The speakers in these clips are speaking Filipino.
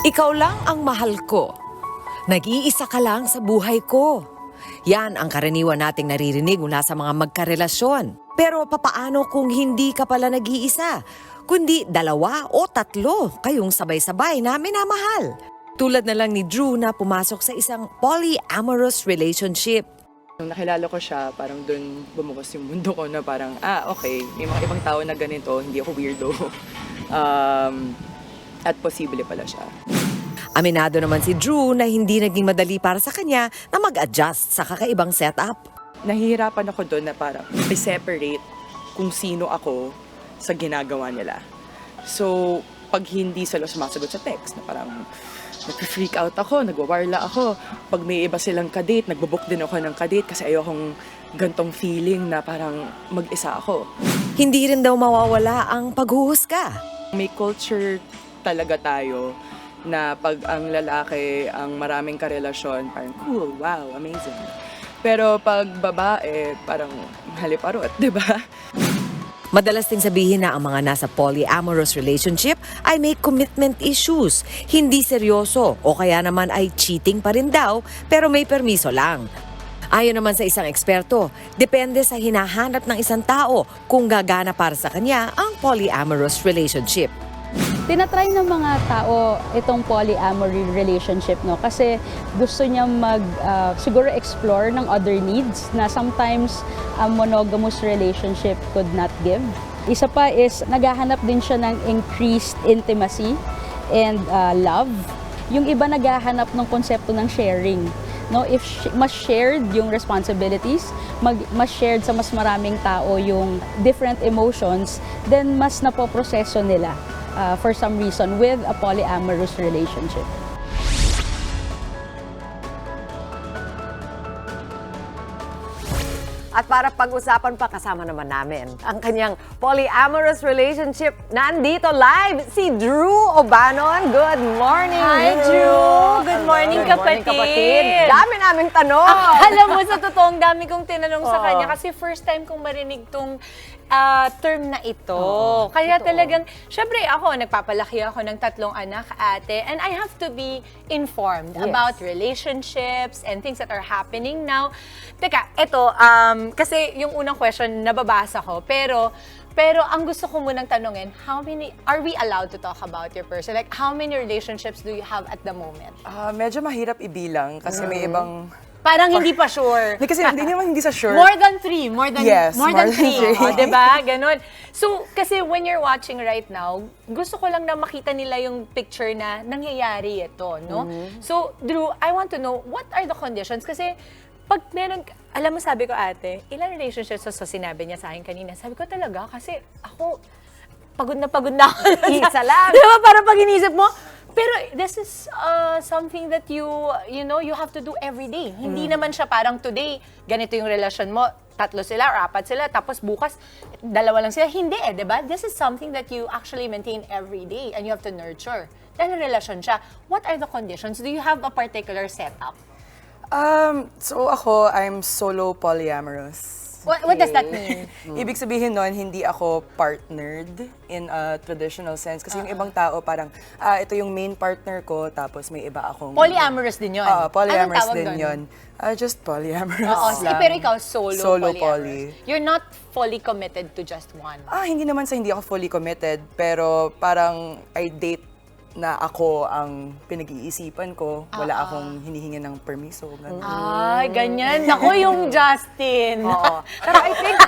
Ikaw lang ang mahal ko. Nag-iisa ka lang sa buhay ko. Yan ang karaniwan nating naririnig mula sa mga magkarelasyon. Pero papaano kung hindi ka pala nag-iisa? Kundi dalawa o tatlo kayong sabay-sabay na minamahal. Tulad na lang ni Drew na pumasok sa isang polyamorous relationship. Nung nakilala ko siya, parang doon bumukas yung mundo ko na parang, ah, okay, may mga ibang tao na ganito, hindi ako weirdo. um, at posible pala siya. Aminado naman si Drew na hindi naging madali para sa kanya na mag-adjust sa kakaibang setup. Nahihirapan ako doon na parang i-separate kung sino ako sa ginagawa nila. So, pag hindi sila sumasagot sa text, na parang nag-freak out ako, nagwawarla ako. Pag may iba silang kadate, nagbabook din ako ng kadate kasi ayokong gantong feeling na parang mag-isa ako. Hindi rin daw mawawala ang paghuhusga. May culture talaga tayo na pag ang lalaki ang maraming karelasyon, parang cool, wow, amazing. Pero pag babae, parang haliparot, di ba? Madalas din sabihin na ang mga nasa polyamorous relationship ay may commitment issues, hindi seryoso o kaya naman ay cheating pa rin daw pero may permiso lang. Ayon naman sa isang eksperto, depende sa hinahanap ng isang tao kung gagana para sa kanya ang polyamorous relationship. Tinatry ng mga tao itong polyamory relationship no kasi gusto niya mag ah, siguro explore ng other needs na sometimes a monogamous relationship could not give. Isa pa is naghahanap din siya ng increased intimacy and ah, love. Yung iba naghahanap ng konsepto ng sharing. No, if sh- mas shared yung responsibilities, mag, mas shared sa mas maraming tao yung different emotions, then mas napoproseso nila uh, for some reason with a polyamorous relationship. At para pag-usapan pa kasama naman namin ang kanyang polyamorous relationship. Nandito live si Drew Obanon. Good morning, Hi, Drew! Good morning, kapatid! Dami naming tanong. Alam mo, sa totoong dami kong tinanong sa Oo. kanya kasi first time kong marinig tong ah, term na ito. Oo, Kaya totoo. talagang, syempre ako, nagpapalaki ako ng tatlong anak, ate, and I have to be informed Yes. about relationships and things that are happening now. Teka, ito, um, kasi yung unang question, nababasa ko, pero pero ang gusto ko munang tanungin, how many, are we allowed to talk about your person? Like, how many relationships do you have at the moment? Ah, medyo mahirap ibilang kasi may ibang... Parang hindi pa sure. Hindi kasi hindi naman hindi sa sure. More than three. More than, Yes, more than three. three. O, diba? Ganon. So, kasi when you're watching right now, gusto ko lang na makita nila yung picture na nangyayari ito, no? Mm-hmm. So, Drew, I want to know, what are the conditions? Kasi, pag meron, alam mo sabi ko ate, ilang relationships so, so sinabi niya sa akin kanina. Sabi ko talaga, kasi ako, pagod na pagod na ako. Isa lang. Di ba? Parang pag inisip mo, pero this is uh, something that you, you know, you have to do every day. Hindi Mm. naman siya parang today, ganito yung relasyon mo, tatlo sila or apat sila, tapos bukas, dalawa lang sila. Hindi eh, di ba? This is something that you actually maintain every day and you have to nurture. Dahil relasyon siya. What are the conditions? Do you have a particular setup? Um, so ako, I'm solo polyamorous. What, what does that mean? Ibig sabihin nun, hindi ako partnered in a traditional sense. Kasi yung ibang tao parang, ah, ito yung main partner ko, tapos may iba akong... Polyamorous din yun. Ah, polyamorous Anong tawag din doon? yun. Ah, just polyamorous Oo, eh, lang. pero ikaw solo, Solo polyamorous. poly. You're not fully committed to just one. Ah, hindi naman sa hindi ako fully committed, pero parang I date na ako ang pinag-iisipan ko. Wala Ah, akong hinihingi ng permiso. Ganun. Ay, ganyan. Ako yung Justin. Oo. Pero I think,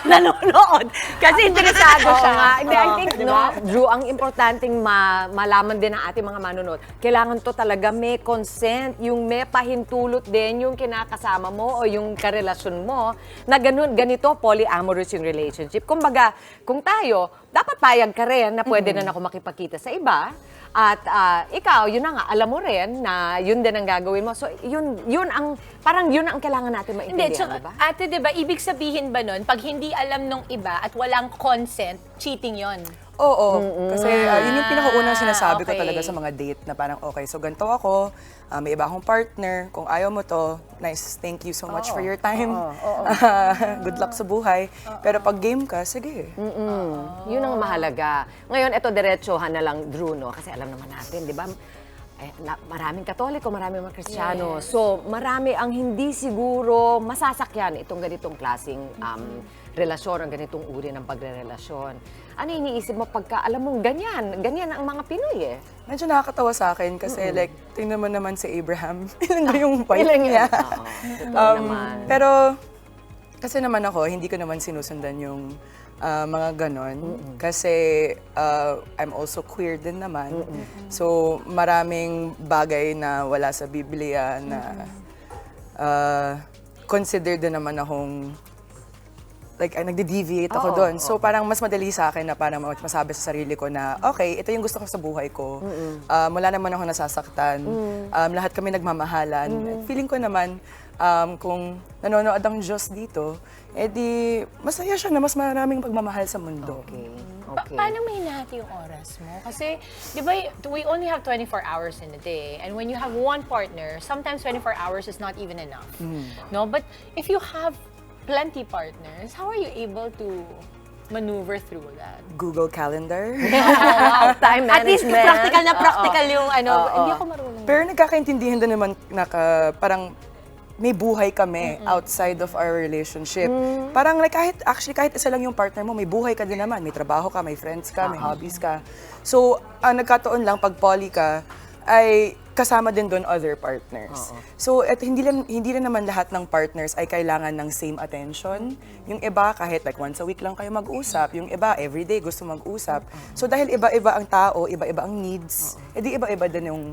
Nanonood. Kasi interesado Oo siya. nga. Hindi, I Oo, think, di no, ba? Drew, ang importanteng ma- malaman din ng ating mga manunod, kailangan to talaga may consent, yung may pahintulot din yung kinakasama mo o yung karelasyon mo na ganun, ganito, polyamorous yung relationship. Kumbaga, kung tayo, dapat payag ka rin na pwede na ako makipagkita sa iba. At ah, ikaw, yun na nga, alam mo rin na yun din ang gagawin mo. So, yun, yun ang, parang yun ang kailangan natin Hindi, maintindihan, so, di ba? ate, di ba, ibig sabihin ba nun, pag hindi alam nung iba at walang consent, cheating yon. Oo. Kasi ah, yun yung pinakaunang sinasabi ko okay. talaga sa mga date na parang, okay, so ganito ako, ah, may iba akong partner, kung ayaw mo to, nice, thank you so much for your time. Good luck sa buhay. Pero pag game ka, sige. Mm, Yun ang mahalaga. Ngayon, ito diretsohan na lang, Drew, no? Kasi alam naman natin, di ba? Eh, na, maraming katoliko, maraming mga kristyano. So, marami ang hindi siguro masasakyan itong ganitong klaseng um, relasyon, ang ganitong uri ng pagrerelasyon. Ano iniisip mo pagka, alam mong ganyan, ganyan ang mga Pinoy eh. Medyo nakakatawa sa akin kasi like, tingnan mo naman si Abraham. Ilan ba yung wife Ilan yun? niya? Oo, totoo Um, naman. Pero, kasi naman ako, hindi ko naman sinusundan yung ah, mga ganon. Kasi uh, I'm also queer din naman. So, maraming bagay na wala sa Biblia na uh, consider din naman akong like ay, nagde-deviate ako Oo, doon. So parang mas madali sa akin na parang mas- masabi sa sarili ko na okay, ito yung gusto ko sa buhay ko. Um, wala naman ako nasasaktan. Um, lahat kami nagmamahalan. Feeling ko naman um, kung nanonood ang Diyos dito, edi masaya siya na mas maraming pagmamahal sa mundo. Okay. Pa- Okay. paano may hinahati yung oras mo? Kasi, di ba, we only have 24 hours in a day. And when you have one partner, sometimes 24 hours is not even enough. No? But if you have plenty partners, how are you able to maneuver through that? Google Calendar. wow, time At least management. practical na practical yung ano. Oo. Hindi ako marunong. Pero nagkakaintindihan din naman na ka- parang may buhay kami outside of our relationship. Parang like kahit actually kahit isa lang yung partner mo, may buhay ka din naman, may trabaho ka, may friends ka, may hobbies ka. So, ang nagkataon lang pag poly ka ay kasama din doon other partners. So, at hindi rin, hindi rin naman lahat ng partners ay kailangan ng same attention. Yung iba, kahit like once a week lang kayo mag-usap. Yung iba, everyday gusto mag-usap. So, dahil iba-iba ang tao, iba-iba ang needs, edi iba-iba din yung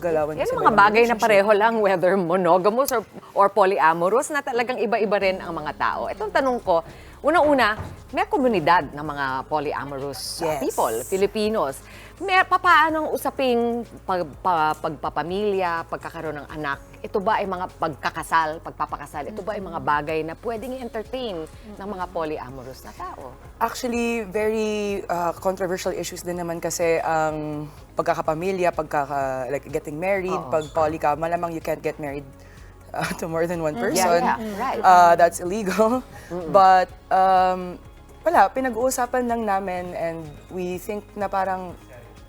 galawan Yan mga bagay na pareho lang, whether monogamous or, or polyamorous, na talagang iba-iba rin ang mga tao. Itong tanong ko, una-una, may komunidad ng mga polyamorous Yes. people, Filipinos. May, papaano ang usaping pag, pa- pagpapamilya, pagkakaroon ng anak? Ito ba ay mga pagkakasal, pagpapakasal? Ito ba ay mga bagay na pwedeng i-entertain ng mga polyamorous na tao? Actually, very uh, controversial issues din naman kasi ang pagkakapamilya, pagkaka, like getting married, pag poly ka, malamang you can't get married uh, to more than one person. yeah, right. Uh, that's illegal. But, um, wala, pinag-uusapan lang namin and we think na parang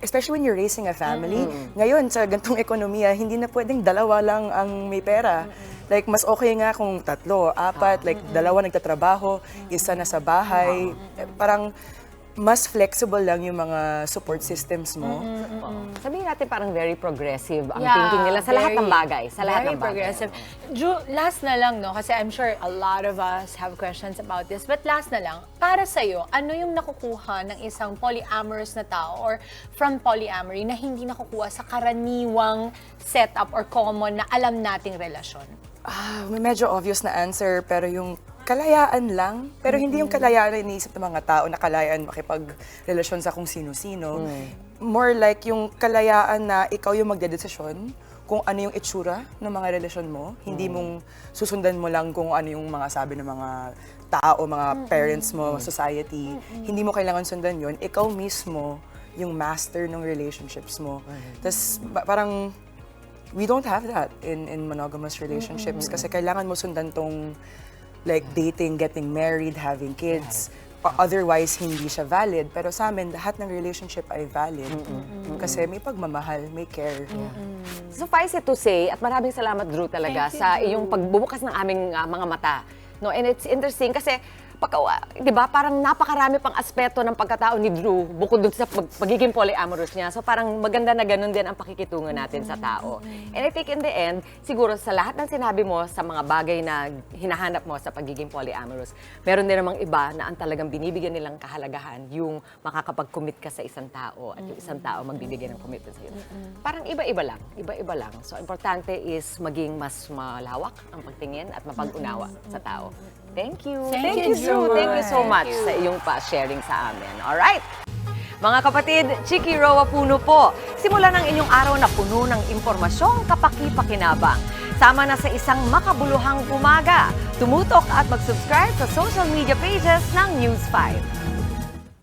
especially when you're raising a family, ngayon sa gantong ekonomiya, hindi na pwedeng dalawa lang ang may pera. Like, mas okay nga kung tatlo, apat, like dalawa nagtatrabaho, isa na sa bahay. Eh, Parang mas flexible lang yung mga support systems mo. Sabihin natin parang very progressive ang Yeah, thinking nila sa lahat ng very- bagay. Sa lahat very ng bagay. progressive. Ju, last na lang, no? Kasi I'm sure a lot of us have questions about this. But last na lang, para sa'yo, ano yung nakukuha ng isang polyamorous na tao or from polyamory na hindi nakukuha sa karaniwang setup or common na alam nating relasyon? Ah, may medyo obvious na answer, pero yung kalayaan lang. Pero hindi yung kalayaan na iniisip ng mga tao na kalayaan makipag-relasyon sa kung sino-sino. More like yung kalayaan na ikaw yung magdedesisyon kung ano yung itsura ng mga relasyon mo. Hindi mong susundan mo lang kung ano yung mga sabi ng mga tao, mga parents mo, society. Hindi mo kailangan sundan yon Ikaw mismo yung master ng relationships mo. Tapos parang we don't have that in in monogamous relationships kasi kailangan mo sundan tong like dating, getting married, having kids. Otherwise, hindi siya valid. Pero sa amin, lahat ng relationship ay valid. Kasi may pagmamahal, may care. Suffice it to say, at maraming salamat Drew talaga Thank you, sa Drew. iyong pagbubukas ng aming ah, mga mata. No, and it's interesting kasi ah, 'di ba, parang napakarami pang aspeto ng pagkatao ni Drew bukod dun sa pag- pagiging polyamorous niya. So parang maganda na ganun din ang pakikitungo natin sa tao. And I think in the end, siguro sa lahat ng sinabi mo sa mga bagay na hinahanap mo sa pagiging polyamorous, meron din namang iba na ang talagang binibigyan nilang kahalagahan yung makakapag-commit ka sa isang tao at yung isang tao magbibigay ng commitment sa iyo. Parang iba-iba lang, iba-iba lang. So importante is maging mas malawak ang pagtingin at mapag-unawa sa tao. Thank you. Thank you, Drew. Thank you so much sa iyong pa-sharing sa amin. All right. Mga kapatid, Chiki Roa Puno po. Simulan ang inyong araw na puno ng impormasyong kapaki-pakinabang. Sama na sa isang makabuluhang umaga. Tumutok at mag-subscribe sa social media pages ng News 5.